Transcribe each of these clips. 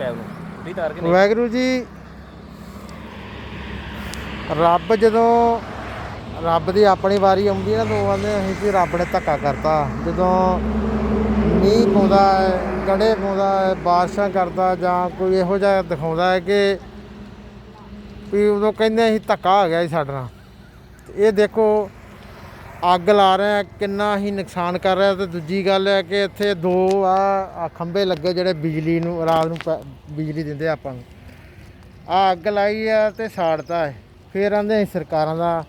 ਪੈਪ ਨੂੰ ਵੀ ਤਾਰ ਕੇ ਨਹੀਂ? ਵਾਹਿਗੁਰੂ ਜੀ, ਰੱਬ ਜਦੋਂ ਰੱਬ ਦੀ ਆਪਣੀ ਵਾਰੀ ਆਉਂਦੀ ਹੈ ਨਾ, ਤਾਂ ਉਹ ਕਹਿੰਦੇ ਅਸੀਂ ਵੀ ਰੱਬ ਨੇ ਧੱਕਾ ਕਰਤਾ। ਜਦੋਂ ਮੀਂਹ ਪਾਉਂਦਾ ਹੈ ਗੜੇ ਪਾਉਂਦਾ ਹੈ, ਬਾਰਿਸ਼ਾਂ ਕਰਦਾ ਜਾਂ ਕੋਈ ਇਹੋ ਜਿਹਾ ਦਿਖਾਉਂਦਾ ਹੈ ਕਿ ਵੀ ਉਦੋਂ ਕਹਿੰਦੇ ਅਸੀਂ ਧੱਕਾ ਆ ਗਿਆ ਜੀ ਸਾਡੇ ਨਾਲ। ਇਹ ਦੇਖੋ ਅੱਗ ਲਾ ਰਿਹਾ ਕਿੰਨਾ ਹੀ ਨੁਕਸਾਨ ਕਰ ਰਿਹਾ ਤੇ ਦੂਜੀ ਗੱਲ ਹੈ ਕਿ ਇੱਥੇ ਦੋ ਆ ਖੰਭੇ ਲੱਗੇ ਜਿਹੜੇ ਬਿਜਲੀ ਨੂੰ ਰਾਤ ਨੂੰ ਪੈ- ਬਿਜਲੀ ਦਿੰਦੇ ਆਪਾਂ ਨੂੰ। ਆ ਅੱਗ ਲਾਈ ਆ ਤੇ ਸਾੜਤਾ ਹੈ। ਫਿਰ ਆਂਦੇ ਅਸੀਂ ਸਰਕਾਰਾਂ ਦਾ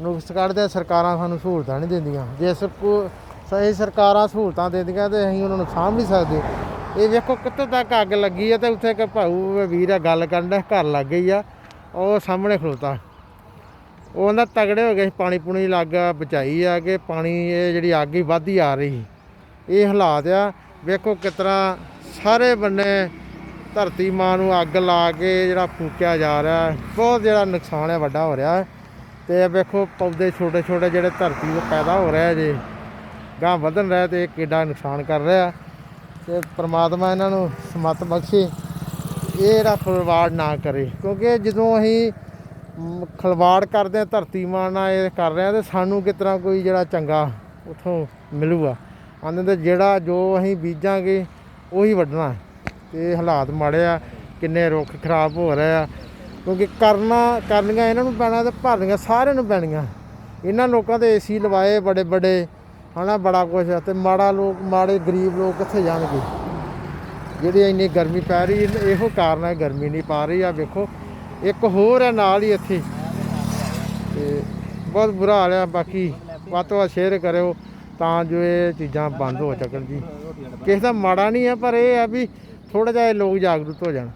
ਨੁਕਸ ਕੱਢਦੇ ਆ, ਸਰਕਾਰਾਂ ਸਾਨੂੰ ਸਹੂਲਤਾਂ ਨਹੀਂ ਦਿੰਦੀਆਂ। ਜੇ ਸਰਕੂ ਸਹੀ ਸਰਕਾਰਾਂ ਸਹੂਲਤਾਂ ਦਿੰਦੀਆਂ ਤੇ ਅਸੀਂ ਉਹਨਾਂ ਨੂੰ ਸਾਂਭ ਨਹੀਂ ਸਕਦੇ। ਇਹ ਵੇਖੋ ਕਿੱਥੇ ਤੱਕ ਅੱਗ ਲੱਗੀ ਆ ਤੇ ਉੱਥੇ ਇੱਕ ਭਾਊ ਵੀਰ ਆ ਗੱਲ ਕਰਨ ਦਾ ਘਰ ਲੱਗ ਗਈ ਆ ਉਹ ਸਾਹਮਣੇ ਖਲੋਤਾ। ਉਹ ਕਹਿੰਦਾ ਤਗੜੇ ਹੋ ਗਏ ਸੀ, ਪਾਣੀ ਪੂਣੀ ਲੱਗ ਬਚਾਈ ਆ ਕਿ ਪਾਣੀ ਇਹ ਜਿਹੜੀ ਅੱਗ ਹੀ ਵੱਧਦੀ ਆ ਰਹੀ ਇਹ ਹਾਲਾਤ ਆ ਵੇਖੋ ਕਿਸ ਤਰ੍ਹਾਂ ਸਾਰੇ ਬੰਨੇ ਧਰਤੀ ਮਾਂ ਨੂੰ ਅੱਗ ਲਾ ਕੇ ਜਿਹੜਾ ਫੂਕਿਆ ਜਾ ਰਿਹਾ ਬਹੁਤ ਜਿਹੜਾ ਨੁਕਸਾਨ ਹੈ ਵੱਡਾ ਹੋ ਰਿਹਾ ਹੈ। ਤੇ ਵੇਖੋ ਪੌਦੇ ਛੋਟੇ ਛੋਟੇ ਜਿਹੜੇ ਧਰਤੀ ਤੋਂ ਪੈਦਾ ਹੋ ਰਿਹਾ ਜੇ ਗਾਂ ਵਧਣ ਰਿਹਾ ਤੇ ਇਹ ਕਿੱਡਾ ਨੁਕਸਾਨ ਕਰ ਰਿਹਾ। ਤੇ ਪ੍ਰਮਾਤਮਾ ਇਹਨਾਂ ਨੂੰ ਸਮਤ ਬਖਸ਼ੇ ਇਹ ਜਿਹੜਾ ਖਲਵਾੜ ਨਾ ਕਰੇ ਕਿਉਂਕਿ ਜਦੋਂ ਅਸੀਂ ਖਲਵਾੜ ਕਰਦੇ ਆ, ਧਰਤੀ ਮਾਂ ਨਾਲ ਇਹ ਕਰ ਰਹੇ ਆ ਤੇ ਸਾਨੂੰ ਕਿਸ ਤਰ੍ਹਾਂ ਕੋਈ ਜਿਹੜਾ ਚੰਗਾ ਉਥੋਂ ਮਿਲੂਗਾ। ਆਂਦੇ ਤੇ ਜਿਹੜਾ ਜੋ ਅਸੀਂ ਬੀਜਾਂਗੇ, ਉਹੀ ਵੱਢਣਾ ਹੈ। ਤੇ ਹਾਲਾਤ ਮਾੜੇ ਆ, ਕਿੰਨੇ ਰੁੱਖ ਖਰਾਬ ਹੋ ਰਹੇ ਆ। ਕਿਉਂਕਿ ਕਰਨਾ, ਕਰਨੀਆਂ ਇਹਨਾਂ ਨੂੰ ਪੈਣਾ ਤੇ ਭਰਨੀਆਂ ਸਾਰਿਆਂ ਨੂੰ ਪੈਣੀਆਂ। ਇਹਨਾਂ ਲੋਕਾਂ ਦੇ ਏਸੀ ਲਵਾਏ ਬੜੇ ਬੜੇ, ਹਨਾ, ਬੜਾ ਕੁਝ ਤੇ ਮਾੜਾ ਲੋਕ, ਮਾੜੇ ਗਰੀਬ ਲੋਕ ਕਿੱਥੇ ਜਾਣਗੇ? ਜਿਹੜੀ ਇੰਨੀ ਗਰਮੀ ਪੈ ਰਹੀ, ਇਹੋ ਕਾਰਨ ਹੈ, ਗਰਮੀ ਨਹੀਂ ਪਾ ਰਹੀ। ਆ ਵੇਖੋ ਇੱਕ ਹੋਰ ਹੈ ਨਾਲ ਹੀ ਇੱਥੇ। ਤੇ ਬਹੁਤ ਬੁਰਾ ਹਾਲ ਹੈ ਬਾਕੀ ਵੱਧ ਤੋਂ ਵੱਧ ਸ਼ੇਅਰ ਕਰਿਓ ਤਾਂ ਜੋ ਇਹ ਚੀਜ਼ਾਂ ਬੰਦ ਹੋ ਸਕਣ ਜੀ। ਕਿਸੇ ਦਾ ਮਾੜਾ ਨਹੀਂ ਹੈ ਪਰ ਇਹ ਹੈ ਵੀ ਥੋੜਾ ਜਿਹਾ ਲੋਕ ਜਾਗਰੂਕ ਹੋ ਜਾਣ।